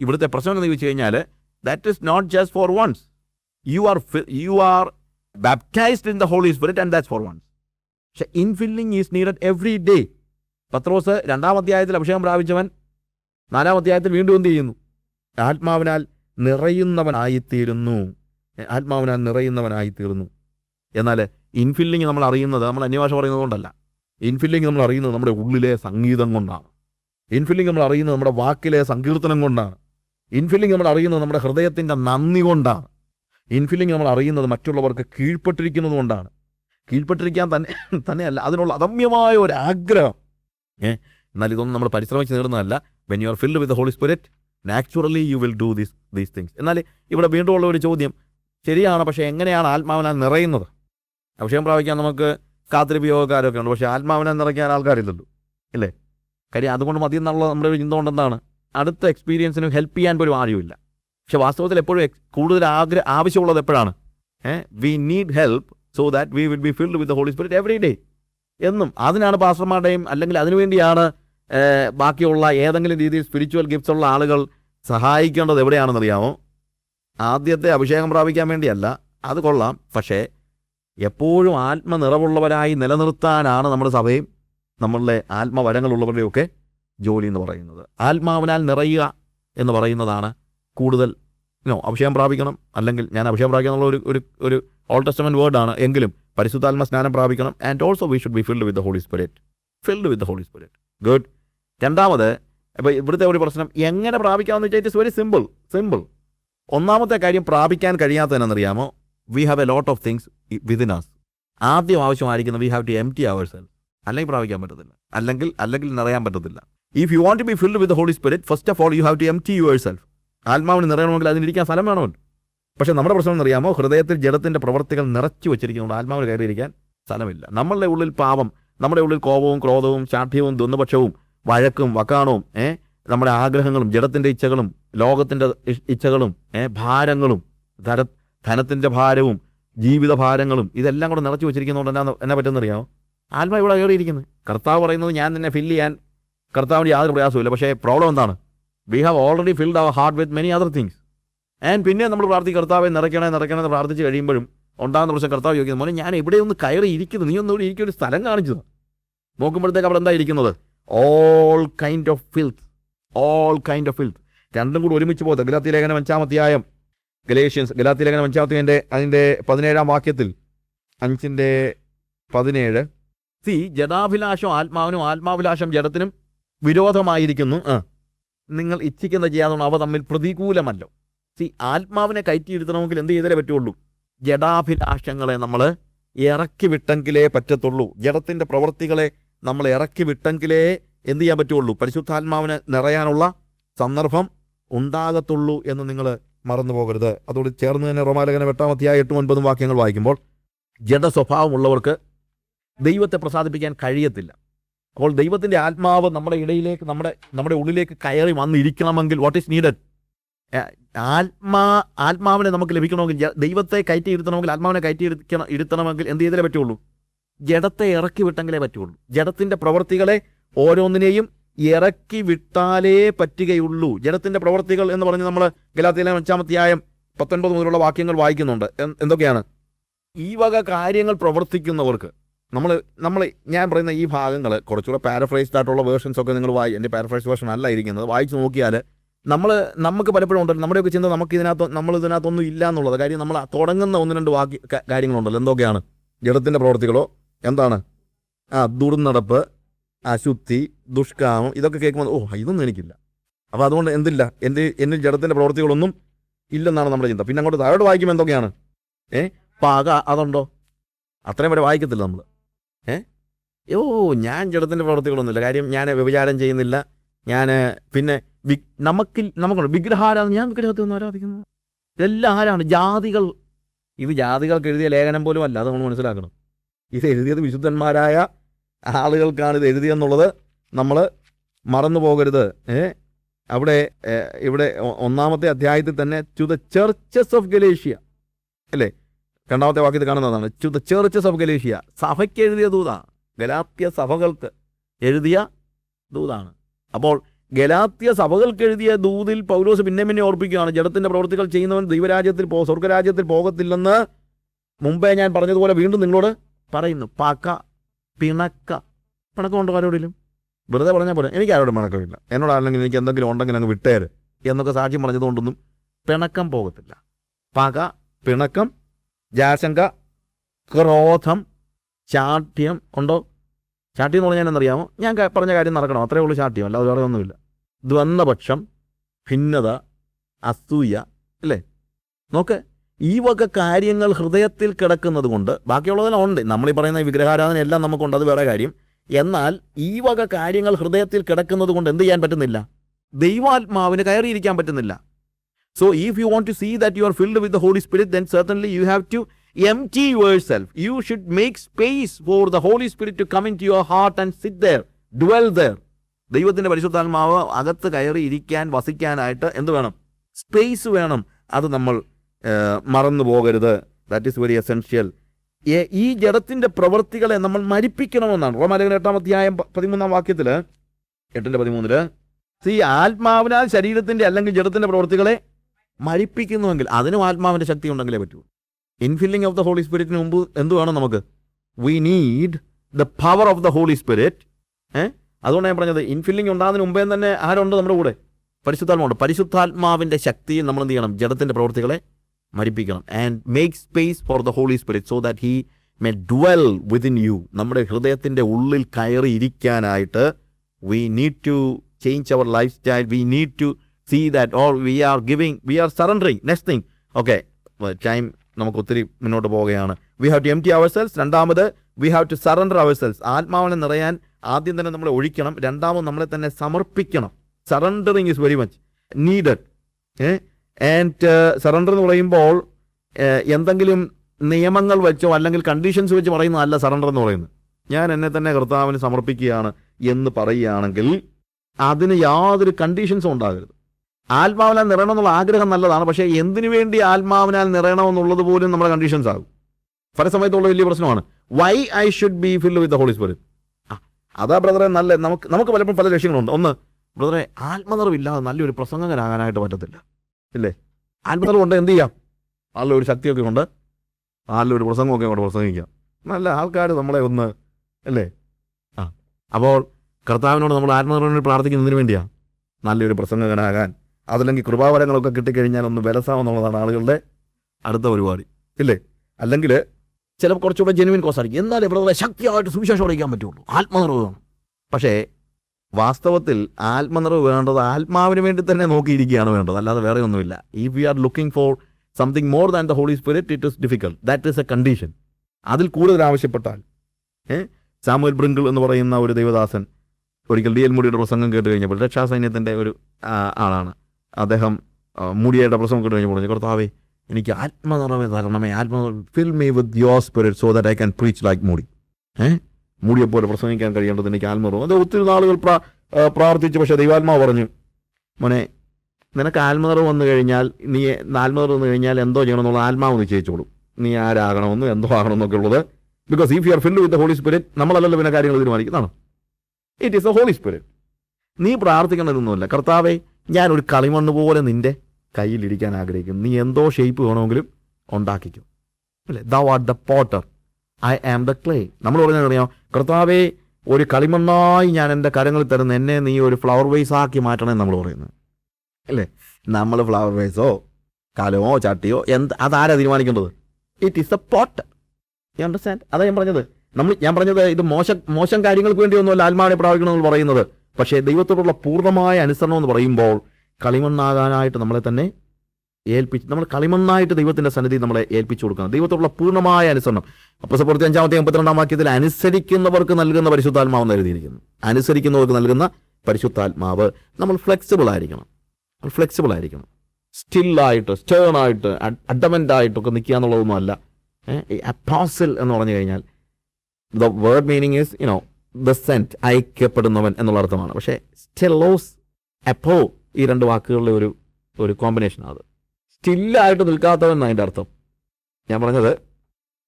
ഇവിടുത്തെ പ്രശ്നം എന്ന് ചോദിച്ചു കഴിഞ്ഞാൽ that is not just for once you are you are baptized in the Holy Spirit and that's for once പക്ഷെ infilling is needed every day പത്രോസ് രണ്ടാം അധ്യായത്തിൽ അഭിഷേകം പ്രാപിച്ചവൻ നാലാം അധ്യായത്തിൽ വീണ്ടും എന്ത് ചെയ്യുന്നു? ആത്മാവിനാൽ നിറയുന്നവനായിത്തീരുന്നു. ആത്മാവിനാൽ നിറയുന്നവനായിത്തീരുന്നു. എന്നാൽ ഇൻഫില്ലിംഗ് നമ്മൾ അറിയുന്നത് നമ്മൾ അന്യഭാഷ പറയുന്നത് കൊണ്ടല്ല. ഇൻഫില്ലിംഗ് നമ്മൾ അറിയുന്നത് നമ്മുടെ ഉള്ളിലെ സംഗീതം കൊണ്ടാണ്. ഇൻഫില്ലിംഗ് നമ്മൾ അറിയുന്നത് നമ്മുടെ വാക്കിലെ സങ്കീർത്തനം കൊണ്ടാണ്. ഇൻഫില്ലിംഗ് നമ്മൾ അറിയുന്നത് നമ്മുടെ ഹൃദയത്തിന്റെ നന്ദി കൊണ്ടാണ്. ഇൻഫില്ലിംഗ് നമ്മൾ അറിയുന്നത് മറ്റുള്ളവർക്ക് കീഴ്പ്പെട്ടിരിക്കുന്നത് കൊണ്ടാണ്. കീഴ്പ്പെട്ടിരിക്കാൻ തന്നെ തന്നെയല്ല അതിനുള്ള അദമ്യമായ ഒരു ആഗ്രഹം. എന്നാൽ ഇതൊന്നും നമ്മൾ പരിശ്രമിച്ച് നേടുന്നതല്ല. When you are filled with Holy Spirit naturally you will do these these things എന്നാൽ ഇവിടെ വീണ്ടും ഉള്ള ഒരു ചോദ്യം ശരിയാണ് പക്ഷേ എങ്ങനെയാണ് ആത്മാവിനാൽ നിറയുന്നത്? അഭിഷേകം പ്രാപിക്കാൻ നമുക്ക് കാത്തിരിപ്പ് യോഗക്കാരൊക്കെ ഉണ്ട് പക്ഷേ ആത്മാവിനെ നിറയ്ക്കാൻ ആൾക്കാരില്ലല്ലോ. ഇല്ലേ? കാര്യം അതുകൊണ്ട് മതി എന്നുള്ള നമ്മുടെ ഒരു ചിന്ത കൊണ്ട് എന്താണ് അടുത്ത എക്സ്പീരിയൻസിന് ഹെൽപ്പ് ചെയ്യാൻ പോലും ആരുമില്ല. പക്ഷെ വാസ്തവത്തിൽ എപ്പോഴും കൂടുതൽ ആഗ്രഹ ആവശ്യമുള്ളത് എപ്പോഴാണ്? Eh we need help so that we will be filled with Holy Spirit every day എന്നും അതിനാണ് പാസ്റ്റർമാരുടെയും അല്ലെങ്കിൽ അതിനുവേണ്ടിയാണ് ബാക്കിയുള്ള ഏതെങ്കിലും രീതിയിൽ സ്പിരിച്വൽ ഗിഫ്റ്റ്സ് ഉള്ള ആളുകൾ സഹായിക്കേണ്ടത് എവിടെയാണെന്നറിയാമോ? ആദ്യത്തെ അഭിഷേകം പ്രാപിക്കാൻ വേണ്ടിയല്ല. അത് കൊള്ളാം. പക്ഷേ എപ്പോഴും ആത്മനിറവുള്ളവരായി നിലനിർത്താനാണ് നമ്മുടെ സഭയും നമ്മളുടെ ആത്മവരങ്ങളുള്ളവരുടെയൊക്കെ ജോലി എന്ന് പറയുന്നത്. ആത്മാവിനാൽ നിറയുക എന്ന് പറയുന്നതാണ് കൂടുതൽ നോ അഭിഷേകം പ്രാപിക്കണം അല്ലെങ്കിൽ ഞാൻ അഭിഷേകം പ്രാപിക്കണം എന്നുള്ള ഒരു ഒരു ഒരു ഓൾ ടെസ്റ്റമെന്റ് വേർഡാണ് എങ്കിലും പരിശുദ്ധാത്മ സ്നാനം പ്രാപിക്കണം and also we should be filled with the Holy Spirit filled with the Holy Spirit good രണ്ടാമത് ഇപ്പോൾ ഇവിടുത്തെ ഒരു പ്രശ്നം എങ്ങനെ പ്രാപിക്കാമെന്ന് വെച്ചാൽ ഇറ്റ്സ് വെരി സിമ്പിൾ സിമ്പിൾ ഒന്നാമത്തെ കാര്യം പ്രാപിക്കാൻ കഴിയാത്തതെന്നറിയാമോ? We have a lot of things within us ആദ്യം ആവശ്യമായിരിക്കുന്നത് we have to empty ours അല്ലെങ്കിൽ പ്രാപിക്കാൻ പറ്റത്തില്ല. അല്ലെങ്കിൽ അല്ലെങ്കിൽ നിറയാൻ പറ്റത്തില്ല. If you want to be filled with Holy Spirit first of all you have to empty yourself ആത്മാവിന് നിറയണമെങ്കിൽ അതിനിരിക്കാൻ സ്ഥലം വേണമല്ലോ പക്ഷേ നമ്മുടെ പ്രശ്നം എന്നറിയാമോ? ഹൃദയത്തിൽ ജഡത്തിന്റെ പ്രവർത്തികൾ നിറച്ചു വെച്ചിരിക്കുന്നതുകൊണ്ട് ആത്മാവിന് കയറിയിരിക്കാൻ സ്ഥലമില്ല. നമ്മളുടെ ഉള്ളിൽ പാപം നമ്മുടെ ഉള്ളിൽ കോപവും ക്രോധവും ശാഠ്യവും ദുന്നപക്ഷവും വഴക്കും വക്കാണവും ഏ നമ്മുടെ ആഗ്രഹങ്ങളും ജഡത്തിന്റെ ഇച്ഛകളും ലോകത്തിന്റെ ഇച്ഛകളും ഏ ഭാരങ്ങളും ധര ധനത്തിന്റെ ഭാരവും ജീവിത ഭാരങ്ങളും ഇതെല്ലാം കൂടെ നിറച്ചു വെച്ചിരിക്കുന്നതുകൊണ്ട് എന്നാ എന്നാ പറ്റുന്നറിയാമോ ആത്മാ ഇവിടെ കയറിയിരിക്കുന്നത് കർത്താവ് പറയുന്നത് ഞാൻ നിന്നെ ഫില്ല് ചെയ്യാൻ കർത്താവിന് യാതൊരു പ്രയാസമില്ല പക്ഷേ പ്രോബ്ലം എന്താണ്? We have already filled our heart with many other things and പിന്നെ നമ്മൾ പ്രാർത്ഥി കർത്താവെ നിറയ്ക്കണേ നിറയ്ക്കണേ എന്ന് പ്രാർത്ഥിച്ച് കഴിയുമ്പോഴും ഉണ്ടാകുന്ന പ്രശ്നം കർത്താവ് ചോദിക്കുന്നത് മോനെ ഞാൻ ഇവിടെ ഒന്ന് കയറി ഇരിക്കുന്നു? നീ ഒന്നുകൂടി ഇരിക്കും ഒരു സ്ഥലം കാണിച്ചത് നോക്കുമ്പോഴത്തേക്ക് അവിടെ എന്താ ഇരിക്കുന്നത്? All kind of filth all kind of filth രണ്ടും കൂടി ഒരുമിച്ച് പോകുന്നത് ഗലാത്തി ലേഖനം അഞ്ചാമധ്യായം ഗലേഷ്യൻസ് ഗലാത്തി ലേഖനം അഞ്ചാമത്തെ അതിന്റെ പതിനേഴാം വാക്യത്തിൽ. അഞ്ചിന്റെ പതിനേഴ്. സി ജഡാഭിലാഷം ആത്മാവിനും ആത്മാഭിലാഷം ജഡത്തിനും വിരോധമായിരിക്കുന്നു. നിങ്ങൾ ഇച്ഛിക്കുന്ന ചെയ്യാതുകൊണ്ട് അവ തമ്മിൽ പ്രതികൂലമല്ലോ. സി ആത്മാവിനെ കയറ്റിയിരുത്തണമെങ്കിൽ എന്ത് ചെയ്താലേ പറ്റുള്ളൂ? ജഡാഭിലാഷങ്ങളെ നമ്മൾ ഇറക്കി വിട്ടെങ്കിലേ പറ്റത്തുള്ളൂ. ജഡത്തിന്റെ പ്രവൃത്തികളെ നമ്മൾ ഇറക്കി വിട്ടെങ്കിലേ എന്ത് ചെയ്യാൻ പറ്റുള്ളൂ? പരിശുദ്ധാത്മാവിനെ നിറയാനുള്ള സന്ദർഭം ഉണ്ടാകത്തുള്ളൂ എന്ന് നിങ്ങൾ മറന്നു പോകരുത് അതോട് ചേർന്ന് തന്നെ റോമാലകന എട്ടാം അധ്യായം എട്ടും ഒൻപതും വാക്യങ്ങൾ വായിക്കുമ്പോൾ ജഡ സ്വഭാവമുള്ളവർക്ക് ദൈവത്തെ പ്രസാദിപ്പിക്കാൻ കഴിയത്തില്ല. അപ്പോൾ ദൈവത്തിന്റെ ആത്മാവ് നമ്മുടെ ഇടയിലേക്ക് നമ്മുടെ നമ്മുടെ ഉള്ളിലേക്ക് കയറി വന്നിരിക്കണമെങ്കിൽ വാട്ട് ഈസ് നീഡഡ് ആത്മാ ആത്മാവിനെ നമുക്ക് ലഭിക്കണമെങ്കിൽ ദൈവത്തെ കയറ്റി ഇരുത്തണമെങ്കിൽ ആത്മാവിനെ കയറ്റി ഇരുത്തണം ഇരുത്തണമെങ്കിൽ എന്ത് ചെയ്തേ പറ്റുള്ളൂ? ജഡത്തെ ഇറക്കി വിട്ടെങ്കിലേ പറ്റുള്ളൂ. ജഡത്തിന്റെ പ്രവൃത്തികളെ ഓരോന്നിനെയും ഇറക്കി വിട്ടാലേ പറ്റുകയുള്ളൂ. ജഡത്തിന്റെ പ്രവൃത്തികൾ എന്ന് പറഞ്ഞ് നമ്മൾ ഗലാത്തിയിലെ അഞ്ചാമത്തെയായം പത്തൊൻപത് മുതലുള്ള വാക്യങ്ങൾ വായിക്കുന്നുണ്ട്. എന്തൊക്കെയാണ്? ഈ വക കാര്യങ്ങൾ പ്രവർത്തിക്കുന്നവർക്ക് നമ്മൾ നമ്മൾ ഞാൻ പറയുന്ന ഈ ഭാഗങ്ങൾ കുറച്ചുകൂടെ പാരഫ്രൈസ്ഡ് ആയിട്ടുള്ള വേർഷൻസ് ഒക്കെ നിങ്ങൾ വായി എന്റെ പാരഫ്രൈസ് വേർഷൻ അല്ല ഇരിക്കുന്നത്. വായിച്ച് നോക്കിയാൽ നമ്മൾ നമുക്ക് പലപ്പോഴും ഉണ്ടല്ലോ നമ്മുടെയൊക്കെ ചിന്ത നമുക്ക് ഇതിനകത്ത് നമ്മൾ ഇതിനകത്തൊന്നും ഇല്ല എന്നുള്ളത്. കാര്യം നമ്മൾ തുടങ്ങുന്ന ഒന്ന് രണ്ട് വാക്ക് കാര്യങ്ങളുണ്ടല്ലോ. എന്തൊക്കെയാണ്? ജഡത്തിന്റെ പ്രവർത്തികളോ? എന്താണ്? ആ ദുർനടപ്പ് അശുദ്ധി ദുഷ്കാമം ഇതൊക്കെ കേൾക്കുമ്പോൾ ഓ ഇതൊന്നും എനിക്കില്ല. അപ്പോൾ അതുകൊണ്ട് എന്തില്ല? എന്റെ എന്നിൽ ജഡത്തിന്റെ പ്രവർത്തികളൊന്നും ഇല്ലെന്നാണ് നമ്മുടെ ചിന്ത. പിന്നെ അങ്ങോട്ട് താഴോട്ട് വായിക്കുമ്പോൾ എന്തൊക്കെയാണ്? ഏ? പാക അതുണ്ടോ? അത്രയും വരെ വായിക്കത്തില്ല നമ്മൾ ഏ? ഓ ഞാൻ ജഡത്തിന്റെ പ്രവർത്തികളൊന്നുമില്ല. കാര്യം ഞാൻ വ്യഭിചാരം ചെയ്യുന്നില്ല. ഞാൻ പിന്നെ വി നമുക്ക് നമുക്കുണ്ട്. വിഗ്രഹാരാധന ഞാൻ വിഗ്രഹത്തിൽ ഒന്നും ആരാധിക്കുന്നു? ഇതെല്ലാം ആരാണ്? ജാതികൾ. ഇത് ജാതികൾക്ക് എഴുതിയ ലേഖനം പോലും അല്ല. അത് നമ്മൾ മനസ്സിലാക്കണം ഇത് എഴുതിയത് വിശുദ്ധന്മാരായ ആളുകൾക്കാണ് ഇത് എഴുതിയെന്നുള്ളത് നമ്മൾ മറന്നു പോകരുത്. ഏഹ് അവിടെ ഇവിടെ ഒന്നാമത്തെ അധ്യായത്തിൽ തന്നെ to the churches of Galatia അല്ലേ? രണ്ടാമത്തെ വാക്യത്തിൽ കാണുന്നതാണ് to the churches of Galatia സഭയ്ക്ക് എഴുതിയ ദൂതാണ്. ഗലാത്യ സഭകൾക്ക് എഴുതിയ ദൂതാണ്. അപ്പോൾ ഗലാത്യ സഭകൾക്ക് എഴുതിയ ദൂതിൽ പൗലോസ് പിന്നെ പിന്നെ ഓർപ്പിക്കുകയാണ്. ജഡത്തിന്റെ പ്രവൃത്തികൾ ചെയ്യുന്നവൻ ദൈവരാജ്യത്തിൽ പോ സ്വർഗരാജ്യത്തിൽ പോകത്തില്ലെന്ന് മുമ്പേ ഞാൻ പറഞ്ഞതുപോലെ വീണ്ടും നിങ്ങളോട് പറയുന്നു. പക പിണക്ക. പിണക്കമുണ്ടോ ആരോടിലും? വെറുതെ പറഞ്ഞാൽ പോലെ എനിക്ക് ആരോടും പിണക്കമില്ല. എന്നോട് ആരെങ്കിലും എനിക്ക് എന്തെങ്കിലും ഉണ്ടെങ്കിൽ അങ്ങ് വിട്ടേര്. എന്നൊക്കെ സാക്ഷ്യം പറഞ്ഞതുകൊണ്ടൊന്നും പിണക്കം പോകത്തില്ല. പാക പിണക്കം ജാശങ്ക ക്രോധം ചാഠ്യം ഉണ്ടോ? ചാഠ്യം എന്ന് പറഞ്ഞാൽ എന്നറിയാമോ ഞാൻ പറഞ്ഞ കാര്യം നടക്കണം? അത്രേ ഉള്ളൂ ചാഠ്യം അല്ലാതെ വേറെ ഒന്നുമില്ല. ദ്വന്ദ്പക്ഷം ഭിന്നത അസൂയ അല്ലേ? നോക്ക് ഈ വക കാര്യങ്ങൾ ഹൃദയത്തിൽ കിടക്കുന്നത് കൊണ്ട് ബാക്കിയുള്ളതെല്ലാം ഉണ്ട്. നമ്മൾ ഈ പറയുന്ന വിഗ്രഹാരാധന എല്ലാം നമുക്കുണ്ട് അത് വേറെ കാര്യം. എന്നാൽ ഈ വക കാര്യങ്ങൾ ഹൃദയത്തിൽ കിടക്കുന്നത് കൊണ്ട് എന്ത് ചെയ്യാൻ പറ്റുന്നില്ല? ദൈവാത്മാവിന് കയറിയിരിക്കാൻ പറ്റുന്നില്ല. So if you want to see that you are filled with the Holy Spirit then certainly you have to empty yourself. You should make space for the Holy Spirit to come into your heart and sit there, dwell there. ദൈവത്തിന്റെ പരിശുദ്ധാത്മാവ് അകത്ത് കയറി ഇരിക്കാൻ വസിക്കാനായിട്ട് എന്ത് വേണം? Space വേണം. അത് നമ്മൾ മറന്നു പോകരുത്. ദാറ്റ് ഈസ് വെരി എസെൻഷ്യൽ ഈ ജഡത്തിന്റെ പ്രവൃത്തികളെ നമ്മൾ മരിപ്പിക്കണമെന്നാണ്. റോമാലേഖന എട്ടാം അധ്യായം പതിമൂന്നാം വാക്യത്തിൽ എട്ടിന്റെ പതിമൂന്നിൽ ഈ ആത്മാവിനാൽ ശരീരത്തിന്റെ അല്ലെങ്കിൽ ജഡത്തിന്റെ പ്രവൃത്തികളെ മരിപ്പിക്കുന്നുവെങ്കിൽ അതിനും ആത്മാവിന്റെ ശക്തി ഉണ്ടെങ്കിലേ പറ്റൂ. ഇൻഫില്ലിംഗ് ഓഫ് ദ ഹോളി സ്പിരിറ്റിന് മുമ്പ് എന്ത് വേണം നമുക്ക്? We need the power of the Holy Spirit eh അതുകൊണ്ട് ഞാൻ പറഞ്ഞത് ഇൻഫില്ലിംഗ് ഉണ്ടാകുന്നതിന് മുമ്പേ തന്നെ ആരുണ്ട് നമ്മുടെ കൂടെ? പരിശുദ്ധാത്മാവുണ്ട് പരിശുദ്ധാത്മാവിന്റെ ശക്തിയിൽ നമ്മൾ എന്ത് ചെയ്യണം? ജഡത്തിന്റെ പ്രവൃത്തികളെ മരിപ്പിക്കണം. And make space for the Holy Spirit so that he may dwell within you നമ്മുടെ ഹൃദയത്തിന്റെ ഉള്ളിൽ കയറി ഇരിക്കാനായിട്ട് we need to change our lifestyle we need to see that all we are giving we are surrendering next thing okay time നമുക്ക് ഒത്തിരി മുന്നോട്ട് പോവുകയാണ്. We have to empty ourselves രണ്ടാമത് we have to surrender ourselves ആത്മാവിനെ നിറയാൻ ആദ്യം തന്നെ നമ്മളെ ഒഴിക്കണം. രണ്ടാമത് നമ്മളെ തന്നെ സമർപ്പിക്കണം. Surrendering is very much needed and surrender എന്ന് പറയുമ്പോൾ എന്തെങ്കിലും നിയമങ്ങൾ വെച്ചോ അല്ലെങ്കിൽ കണ്ടീഷൻസ് വെച്ച് പറയുന്നതല്ല സറണ്ടർ എന്ന് പറയുന്നത്. ഞാൻ എന്നെ തന്നെ കർത്താവിന് സമർപ്പിക്കുകയാണ് എന്ന് പറയുകയാണെങ്കിൽ അതിന് യാതൊരു കണ്ടീഷൻസും ഉണ്ടാകരുത്. ആത്മാവിനാൽ നിറയണം എന്നുള്ള ആഗ്രഹം നല്ലതാണ് പക്ഷേ എന്തിനു വേണ്ടി ആത്മാവിനാൽ നിറയണമെന്നുള്ളത് പോലും നമ്മുടെ കണ്ടീഷൻസ് ആകും. പല സമയത്തുള്ള വലിയ പ്രശ്നമാണ്. Why I should be fill with Holy Spirit അതാ ബ്രദറെ നല്ല നമുക്ക് നമുക്ക് പലപ്പോഴും പല ലക്ഷ്യങ്ങളുണ്ട്. ഒന്ന് ബ്രദറെ ആത്മനിറവില്ലാതെ നല്ലൊരു പ്രസംഗകനാകാനായിട്ട് പറ്റത്തില്ല. ഇല്ലേ? ആത്മനിറവുണ്ട് എന്ത് ചെയ്യാം? നല്ലൊരു ശക്തിയൊക്കെ കൊണ്ട് നല്ലൊരു പ്രസംഗമൊക്കെ കൊണ്ട് പ്രസംഗിക്കാം. നല്ല ആൾക്കാർ നമ്മളെ ഒന്ന് അല്ലേ? ആ അപ്പോൾ കർത്താവിനോട് നമ്മൾ ആത്മനിറവിന് പ്രാർത്ഥിക്കുന്നതിന് വേണ്ടിയാണ് നല്ലൊരു പ്രസംഗകനാകാൻ അതല്ലെങ്കിൽ കൃപാവരങ്ങളൊക്കെ കിട്ടിക്കഴിഞ്ഞാൽ ഒന്ന് വിലസാമെന്നുള്ളതാണ് ആളുകളുടെ അടുത്ത പരിപാടി. ഇല്ലേ? അല്ലെങ്കിൽ ചിലപ്പോൾ കുറച്ചുകൂടെ ജെനുവിൻ കോസ് ആയിരിക്കും. എന്നാലേ ഇവിടെ ശക്തിയായിട്ട് സുവിശേഷം അറിയിക്കാൻ പറ്റുള്ളൂ. ആത്മനിറവ് പക്ഷേ വാസ്തവത്തിൽ ആത്മനിറവ് വേണ്ടത് ആത്മാവിന് വേണ്ടി തന്നെ നോക്കിയിരിക്കുകയാണ് വേണ്ടത്. അല്ലാതെ വേറെ ഒന്നുമില്ല. If we are looking for something more than the Holy Spirit it is difficult that is a condition അതിൽ കൂടുതൽ ആവശ്യപ്പെട്ടാൽ സാമുവൽ ബ്രിങ്കിൾ എന്ന് പറയുന്ന ഒരു ദൈവദാസൻ ഒരിക്കൽ ഡി എൽ മുടിയുടെ പ്രസംഗം കേട്ട് കഴിഞ്ഞപ്പോൾ രക്ഷാസൈന്യത്തിന്റെ ഒരു ആളാണ്. അദ്ദേഹം മുടിയായിട്ട് പ്രസംഗം കേട്ട് കഴിഞ്ഞപ്പോൾ പറഞ്ഞു കർത്താവേ എനിക്ക് ആത്മനിറവേ തരണമേ ആത്മ fill me with your spirit so that I can preach like Moody. Eh? മൂടിയെ പോലെ പ്രസംഗിക്കാൻ കഴിയേണ്ടത് എനിക്ക് ആത്മനിറവ് അത് ഒത്തിരി നാളുകൾ പ്രാ പ്രാർത്ഥിച്ചു പക്ഷേ ദൈവാത്മാവ് പറഞ്ഞു മോനെ നിനക്ക് ആത്മനിറവ് വന്നു കഴിഞ്ഞാൽ നീ ആത്മനിറവ് വന്നു കഴിഞ്ഞാൽ എന്തോ ചെയ്യണമെന്നുള്ള ആത്മാവ് നിശ്ചയിച്ചോളും നീ ആരാകണമെന്ന് എന്തോ ആകണമെന്നൊക്കെ ഉള്ളത്. Because if you are filled with Holy Spirit നമ്മളല്ലല്ലോ പിന്നെ കാര്യങ്ങൾ തീരുമാനിക്കുന്നതാണ് it is a Holy Spirit നീ പ്രാർത്ഥിക്കേണ്ടതൊന്നുമല്ല. കർത്താവെ ഞാൻ ഒരു കളിമണ്ണ് പോലെ നിന്റെ കയ്യിലിരിക്കാൻ ആഗ്രഹിക്കുന്നു. നീ എന്തോ ഷേപ്പ് വേണമെങ്കിലും ഉണ്ടാക്കിക്കും. അല്ലേ? The what the potter I am the clay നമ്മൾ പറഞ്ഞാൽ അറിയാം? കർത്താവേ ഒരു കളിമണ്ണായി ഞാൻ എന്റെ കരങ്ങൾ തരുന്ന. എന്നെ നീ ഒരു ഫ്ലവർ വേസ് ആക്കി മാറ്റണമെന്ന് നമ്മൾ പറയുന്നു. അല്ലേ? നമ്മൾ ഫ്ലവർ വേസോ കലമോ ചട്ടിയോ എന്ത് അതാരാ തീരുമാനിക്കേണ്ടത്? It is a pot you understand അതാ ഞാൻ പറഞ്ഞത്. നമ്മൾ ഞാൻ പറഞ്ഞത് ഇത് മോശം മോശം കാര്യങ്ങൾക്ക് വേണ്ടിയൊന്നുമല്ല ആത്മാവിനെ പ്രാപിക്കണമെന്ന് പറയുന്നത്. പക്ഷേ ദൈവത്തോടുള്ള പൂർണമായ അനുസരണം എന്ന് പറയുമ്പോൾ കളിമണ്ണാകാനായിട്ട് നമ്മളെ തന്നെ ഏൽപ്പിച്ച് നമ്മൾ കളിമണ്ണായിട്ട് ദൈവത്തിന്റെ സന്നിധി നമ്മളെ ഏൽപ്പിച്ചു കൊടുക്കണം. ദൈവത്തോടുള്ള പൂർണമായ അനുസരണം. അപ്പോൾ സപ്പോർത്തി അഞ്ചാമത്തെ മുപ്പത്തിരണ്ടാം വാക്യത്തിൽ അനുസരിക്കുന്നവർക്ക് നൽകുന്ന പരിശുദ്ധാത്മാവെന്ന് എഴുതിയിരിക്കുന്നു അനുസരിക്കുന്നവർക്ക് നൽകുന്ന പരിശുദ്ധാത്മാവ് നമ്മൾ ഫ്ലെക്സിബിൾ ആയിരിക്കണം. ഫ്ലെക്സിബിൾ ആയിരിക്കണം. സ്റ്റില്ലായിട്ട് സ്റ്റേണായിട്ട് അഡമന്റ് ആയിട്ടൊക്കെ നിൽക്കുക എന്നുള്ളതൊന്നും അല്ല അപ്പോസിൽ എന്ന് പറഞ്ഞു കഴിഞ്ഞാൽ the word meaning is you know the sent അയക്കപ്പെടുന്നവൻ എന്നുള്ള അർത്ഥമാണ്. പക്ഷേ സ്റ്റെല്ലോസ് അപ്പോ ഈ രണ്ട് വാക്കുകളുടെ ഒരു ഒരു കോമ്പിനേഷനാണ്. അത് സ്റ്റില്ലായിട്ട് നിൽക്കാത്തവൻ എന്നാണ് അതിന്റെ അർത്ഥം? ഞാൻ പറഞ്ഞത്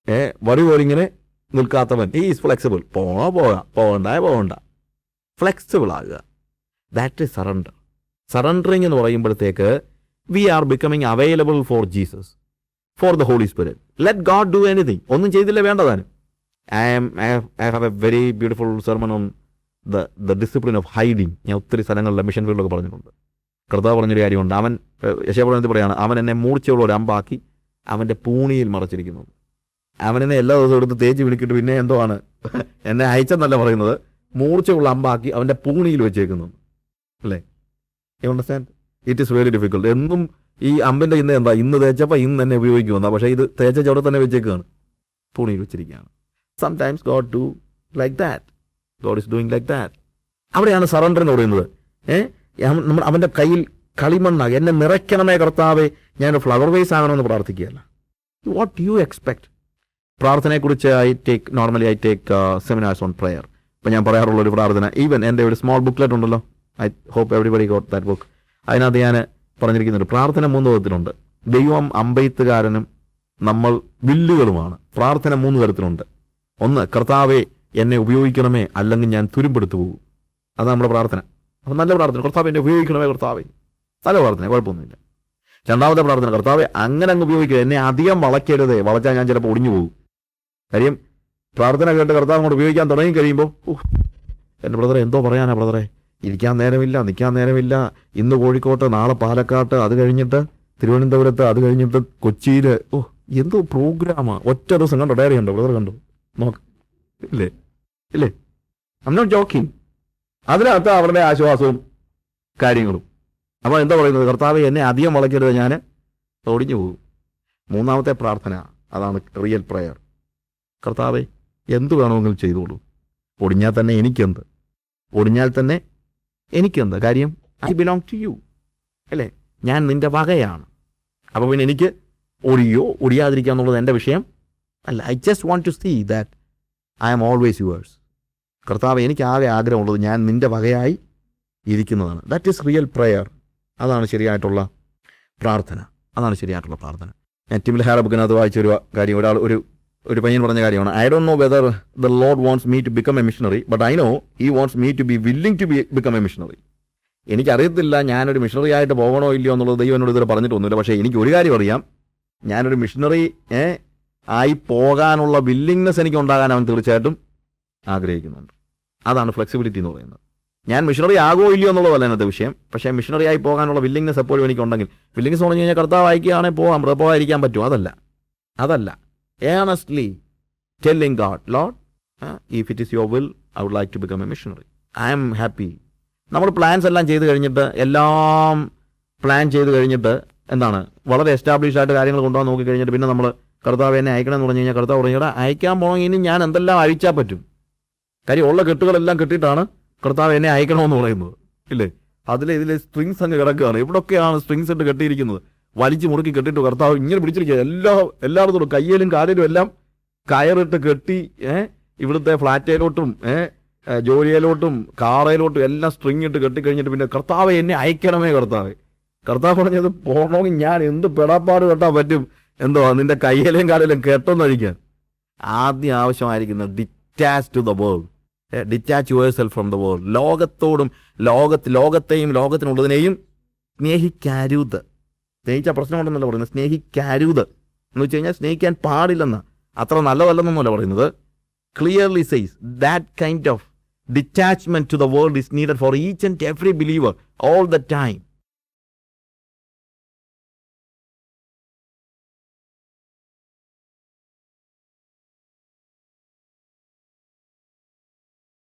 ഏ വടി പോലിങ്ങനെ നിൽക്കാത്തവൻ. ഈ ഈസ് ഫ്ലെക്സിബിൾ പോണോ പോകാം. പോകണ്ട പോകണ്ട. ഫ്ലെക്സിബിൾ ആകുക. ദാറ്റ് ഇസ് സറണ്ടർ സറണ്ടറിങ് എന്ന് പറയുമ്പോഴത്തേക്ക് we are becoming available for Jesus for the Holy Spirit let God do anything ഒന്നും ചെയ്തില്ല വേണ്ടതാനും I am I have a very beautiful sermon on the the discipline of hiding ഞാൻ ഒത്തിരി സ്ഥലങ്ങളിലെ mission ഫീൽഡൊക്കെ പറഞ്ഞിട്ടുണ്ട്. കർത്താവ് പറഞ്ഞൊരു കാര്യമുണ്ട്. അവൻ യശോപുരത്തിൽ പറയാണ്? അവൻ എന്നെ മൂർച്ചയുള്ള ഒരു അമ്പാക്കി അവന്റെ പൂണിയിൽ മറച്ചിരിക്കുന്നു. അവനെന്നെ എല്ലാ ദിവസവും എടുത്ത് തേച്ച് വിളിക്കിട്ട് പിന്നെ എന്തോ ആണ്? എന്നെ അയച്ചെന്നല്ല പറയുന്നത്. മൂർച്ചയുള്ള അമ്പാക്കി അവന്റെ പൂണിയിൽ വെച്ചേക്കുന്നു. അല്ലേ? You understand it is very difficult എന്നും ഈ അമ്പിന്റെ ഇന്ന് എന്താ? ഇന്ന് തേച്ചപ്പോൾ ഇന്ന് തന്നെ ഉപയോഗിക്കുമെന്നാ. പക്ഷേ ഇത് തേച്ച ചവിടെ തന്നെ വെച്ചേക്കുകയാണ് പൂണിയിൽ വെച്ചിരിക്കുകയാണ്. Sometimes God do like that God is doing like that അവിടെയാണ് സറണ്ടർ എന്ന് പറയുന്നത്. ഏഹ് നമ്മൾ അവന്റെ കയ്യിൽ കളിമണ്ണാകും എന്നെ നിറയ്ക്കണമേ കർത്താവേ ഞാനൊരു ഫ്ലവർ വേസ് ആകണമെന്ന് പ്രാർത്ഥിക്കുകയല്ല. What you expect പ്രാർത്ഥനയെക്കുറിച്ച് I take normally I take seminars on prayer ഇപ്പം ഞാൻ പറയാറുള്ള ഒരു പ്രാർത്ഥന ഈവൻ എന്റെ ഒരു സ്മോൾ ബുക്ക്ലെറ്റ് ഉണ്ടല്ലോ. I hope everybody got that book അതിനകത്ത് ഞാൻ പറഞ്ഞിരിക്കുന്നുണ്ട് പ്രാർത്ഥന മൂന്ന് വിധത്തിലുണ്ട് ദൈവം അമ്പെയ്ത്തുകാരനും നമ്മൾ വില്ലുകളുമാണ്. പ്രാർത്ഥന മൂന്ന് തരത്തിലുണ്ട്. ഒന്ന് കർത്താവെ എന്നെ ഉപയോഗിക്കണമേ അല്ലെങ്കിൽ ഞാൻ തുരുമ്പെടുത്തു പോകും അതാണ് നമ്മുടെ പ്രാർത്ഥന. അപ്പം നല്ല പ്രാർത്ഥന. കർത്താവ് എന്നെ ഉപയോഗിക്കണമേ കർത്താവേ. നല്ല പ്രാർത്ഥന കുഴപ്പമൊന്നുമില്ല. രണ്ടാമത്തെ പ്രാർത്ഥന കർത്താവെ അങ്ങനെ അങ്ങ് ഉപയോഗിക്കുക എന്നെ അധികം വളയ്ക്കരുതേ. വളച്ചാൽ ഞാൻ ചിലപ്പോൾ ഒടിഞ്ഞു പോകും. കാര്യം പ്രാർത്ഥന കേട്ട് കർത്താവ് അങ്ങോട്ട് ഉപയോഗിക്കാൻ തുടങ്ങി കഴിയുമ്പോൾ "ഉഹ്, എന്റെ ബ്രദറെ എന്തോ പറയാനാ ബ്രദറെ. ഇരിക്കാൻ നേരമില്ല നിൽക്കാൻ നേരമില്ല. ഇന്ന് കോഴിക്കോട്ട് നാളെ പാലക്കാട്ട്. അത് കഴിഞ്ഞിട്ട് തിരുവനന്തപുരത്ത് അത് കഴിഞ്ഞിട്ട് കൊച്ചിയിൽ ഓ എന്തോ പ്രോഗ്രാമാണ് ഒറ്റ ദിവസം കണ്ടോ? ഡയറി കണ്ടോ? ബ്രദർ കണ്ടോ? ഇല്ലേ? ഇല്ലേ? ഐ നോട്ട് ജോക്കിംഗ് അതിനകത്ത് അവരുടെ ആശ്വാസവും കാര്യങ്ങളും. അപ്പോൾ എന്താ പറയുന്നത്? കർത്താവ് എന്നെ അധികം വളയ്ക്കരുത്. ഞാൻ ഓടിഞ്ഞു പോകും. മൂന്നാമത്തെ പ്രാർത്ഥന അതാണ് റിയൽ പ്രയർ കർത്താവെ എന്ത് വേണമെങ്കിലും ചെയ്തോളൂ. ഒടിഞ്ഞാൽ തന്നെ എനിക്കെന്ത്? ഒടിഞ്ഞാൽ തന്നെ എനിക്കെന്ത്? കാര്യം ഐ ബിലോങ് ടു യു അല്ലേ? ഞാൻ നിന്റെ വകയാണ്. അപ്പോൾ പിന്നെ എനിക്ക് ഒടിയോ ഒടിയാതിരിക്കുക എന്നുള്ളത് എന്റെ വിഷയം അല്ല I just want to see that I am always yours കർത്താവ് എനിക്ക് ആകെ ആഗ്രഹമുള്ളത് ഞാൻ നിന്റെ വകയായി ഇരിക്കുന്നതാണ്. ദാറ്റ് ഈസ് റിയൽ പ്രയർ അതാണ് ശരിയായിട്ടുള്ള പ്രാർത്ഥന. അതാണ് ശരിയായിട്ടുള്ള പ്രാർത്ഥന. ഞാൻ ടിമിൽ ഹാര ബുക്കിനകത്ത് വായിച്ചൊരു കാര്യം. ഒരാൾ ഒരു ഒരു പയ്യൻ പറഞ്ഞ കാര്യമാണ്. I don't know whether the Lord wants me to become a missionary but I know he wants me to be willing to be become a missionary എനിക്കറിയത്തില്ല ഞാനൊരു മിഷണറി ആയിട്ട് പോകണോ ഇല്ലയോ എന്നുള്ളത് ദൈവം എന്നോട് ഇതുവരെ പറഞ്ഞിട്ടൊന്നുമില്ല. പക്ഷേ എനിക്ക് ഒരു കാര്യം അറിയാം. ഞാനൊരു മിഷണറി ആയി പോകാനുള്ള വില്ലിങ്നെസ് എനിക്ക് ഉണ്ടാകാൻ അവൻ തീർച്ചയായിട്ടും ആഗ്രഹിക്കുന്നുണ്ട്. അതാണ് ഫ്ലെക്സിബിലിറ്റി എന്ന് പറയുന്നത്. ഞാൻ മിഷണറി ആകോ ഇല്ലയോ എന്നുള്ളതല്ല എന്നത്തെ വിഷയം. പക്ഷേ മിഷണറി ആയി പോകാനുള്ള വില്ലിങ്നെസ് എപ്പോഴും എനിക്ക് എനിക്കുണ്ടെങ്കിൽ എന്ന് പറഞ്ഞു കഴിഞ്ഞാൽ കർത്താവ് അയക്കുകയാണെങ്കിൽ പോകാം മൃതപോകാതിരിക്കാൻ പോകാതിരിക്കാൻ പറ്റും അതല്ല. അതല്ല earnestly telling God Lord if it is your will I would like to become a missionary I am happy നമ്മൾ പ്ലാൻസ് എല്ലാം ചെയ്ത് കഴിഞ്ഞിട്ട് എല്ലാം പ്ലാൻ ചെയ്ത് കഴിഞ്ഞിട്ട് എന്താണ്? വളരെ എസ്റ്റാബ്ലിഷ് ആയിട്ട് കാര്യങ്ങൾ കൊണ്ടുപോകാൻ നോക്കി കഴിഞ്ഞിട്ട് പിന്നെ നമ്മൾ കർത്താവ് എന്നെ അയക്കണം എന്ന് പറഞ്ഞു കഴിഞ്ഞാൽ കർത്താവ് പറഞ്ഞു "എടാ, അയക്കാൻ പോകണമെങ്കിൽ ഇനി ഞാൻ എന്തെല്ലാം അഴിച്ചാൽ പറ്റും? കാര്യം ഉള്ള കെട്ടുകളെല്ലാം കെട്ടിയിട്ടാണ് കർത്താവ് എന്നെ അയക്കണമെന്ന് പറയുന്നത് ഇല്ലേ? അതിൽ ഇതിൽ സ്ട്രിങ്സ് അങ്ങ് കിടക്കുകയാണ്. ഇവിടൊക്കെയാണ് സ്ട്രിങ്സ് ഇട്ട് കെട്ടിയിരിക്കുന്നത്? വലിച്ചു മുറുക്കി കെട്ടിയിട്ട് കർത്താവ് ഇങ്ങനെ പിടിച്ചിരിക്കുക. എല്ലാ എല്ലായിടത്തോടും കയ്യിലും കാലിലും എല്ലാം കയറിട്ട് കെട്ടി ഏഹ് ഇവിടുത്തെ ഫ്ലാറ്റയിലോട്ടും ഏഹ് ജോലിയിലോട്ടും കാറയിലോട്ടും എല്ലാം സ്ട്രിങ് ഇട്ട് കെട്ടിക്കഴിഞ്ഞിട്ട് പിന്നെ കർത്താവ് എന്നെ അയക്കണമേ കർത്താവ്. കർത്താവ് പറഞ്ഞത് പോകണമെങ്കിൽ ഞാൻ എന്ത് പെടാപ്പാട് കെട്ടാൻ പറ്റും? എന്തോ നിന്റെ കയ്യിലേയും കാലിലും കെട്ടൊന്നൊഴിക്കാൻ ആദ്യം ആവശ്യമായിരിക്കുന്ന detach to the world detach yourself from the world ലോകത്തോടും ലോകത്ത് ലോകത്തെയും ലോകത്തിനുള്ളതിനെയും സ്നേഹിക്കരുത്. സ്നേഹിച്ച പ്രശ്നമുണ്ടെന്നല്ല പറയുന്നത്. സ്നേഹിക്കരുത്. എന്ന് വെച്ച് കഴിഞ്ഞാൽ സ്നേഹിക്കാൻ പാടില്ലെന്ന്. അത്ര നല്ലതല്ലെന്നൊന്നുമല്ല പറയുന്നത്. Clearly says that kind of detachment to the world is needed for each and every believer all the time